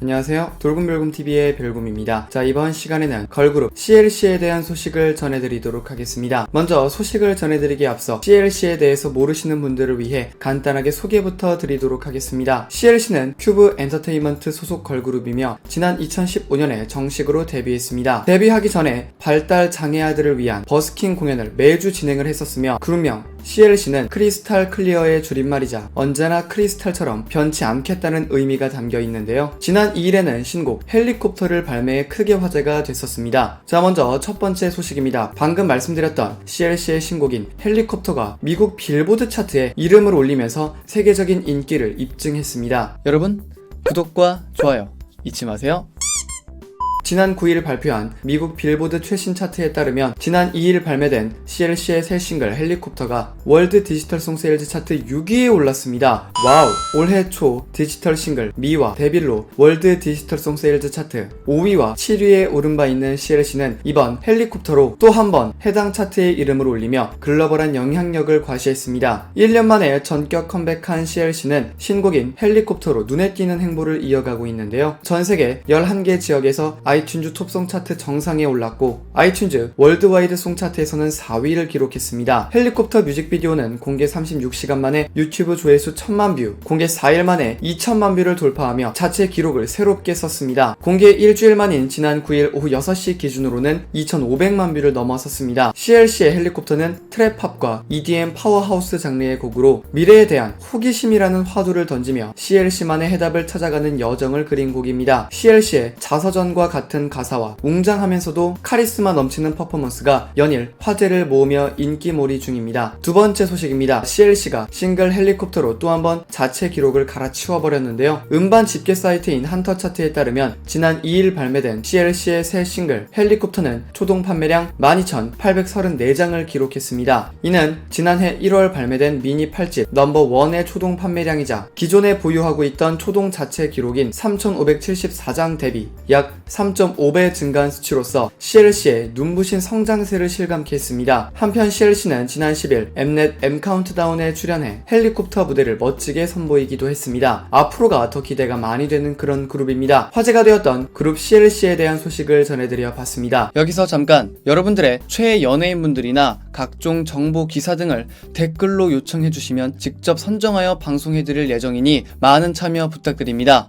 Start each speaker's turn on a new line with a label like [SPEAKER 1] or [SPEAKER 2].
[SPEAKER 1] 안녕하세요. 돌곰별곰TV의 별곰입니다. 자, 이번 시간에는 걸그룹 CLC에 대한 소식을 전해드리도록 하겠습니다. 먼저 소식을 전해드리기에 앞서 CLC에 대해서 모르시는 분들을 위해 간단하게 소개부터 드리도록 하겠습니다. CLC는 큐브 엔터테인먼트 소속 걸그룹이며 지난 2015년에 정식으로 데뷔했습니다. 데뷔하기 전에 발달 장애아들을 위한 버스킹 공연을 매주 진행을 했었으며 그룹명 CLC는 크리스탈 클리어의 줄임말이자 언제나 크리스탈처럼 변치 않겠다는 의미가 담겨 있는데요. 지난 2일에는 신곡 헬리콥터를 발매해 크게 화제가 됐었습니다. 자, 먼저 첫 번째 소식입니다. 방금 말씀드렸던 CLC의 신곡인 헬리콥터가 미국 빌보드 차트에 이름을 올리면서 세계적인 인기를 입증했습니다. 여러분, 구독과 좋아요 잊지 마세요. 지난 9일 발표한 미국 빌보드 최신 차트에 따르면 지난 2일 발매된 CLC의 새 싱글 헬리콥터가 월드 디지털 송 세일즈 차트 6위에 올랐습니다. 와우! 올해 초 디지털 싱글 미와 데빌로 월드 디지털 송 세일즈 차트 5위와 7위에 오른 바 있는 CLC는 이번 헬리콥터로 또 한 번 해당 차트에 이름을 올리며 글로벌한 영향력을 과시했습니다. 1년 만에 전격 컴백한 CLC는 신곡인 헬리콥터로 눈에 띄는 행보를 이어가고 있는데요. 전 세계 11개 지역에서 튠즈 톱송 차트 정상에 올랐고 아이튠즈 월드와이드 송 차트에서는 4위를 기록했습니다. 헬리콥터 뮤직비디오는 공개 36시간 만에 유튜브 조회수 1000만 뷰, 공개 4일 만에 2000만 뷰를 돌파하며 자체 기록을 새롭게 썼습니다. 공개 일주일 만인 지난 9일 오후 6시 기준으로는 2500만 뷰를 넘어섰습니다. CLC의 헬리콥터는 트랩팝과 EDM 파워하우스 장르의 곡으로 미래에 대한 호기심이라는 화두를 던지며 CLC만의 해답을 찾아가는 여정을 그린 곡입니다. CLC의 자서전과 같은 가사와 웅장하면서도 카리스마 넘치는 퍼포먼스가 연일 화제를 모으며 인기몰이 중입니다. 두 번째 소식입니다. CLC가 싱글 헬리콥터로 또 한 번 자체 기록을 갈아치워 버렸는데요. 음반 집계 사이트인 한터 차트에 따르면 지난 2일 발매된 CLC의 새 싱글 헬리콥터는 초동 판매량 12,834장을 기록했습니다. 이는 지난해 1월 발매된 미니 8집 넘버 1의 초동 판매량이자 기존에 보유하고 있던 초동 자체 기록인 3,574장 대비 약 3.5배 증가한 수치로서 CLC의 눈부신 성장세를 실감케 했습니다. 한편 CLC는 지난 10일 엠넷 M 카운트다운에 출연해 헬리콥터 무대를 멋지게 선보이기도 했습니다. 앞으로가 더 기대가 많이 되는 그런 그룹입니다. 화제가 되었던 그룹 CLC에 대한 소식을 전해드려 봤습니다. 여기서 잠깐 여러분들의 최애 연예인분들이나 각종 정보 기사 등을 댓글로 요청해 주시면 직접 선정하여 방송해 드릴 예정이니 많은 참여 부탁드립니다.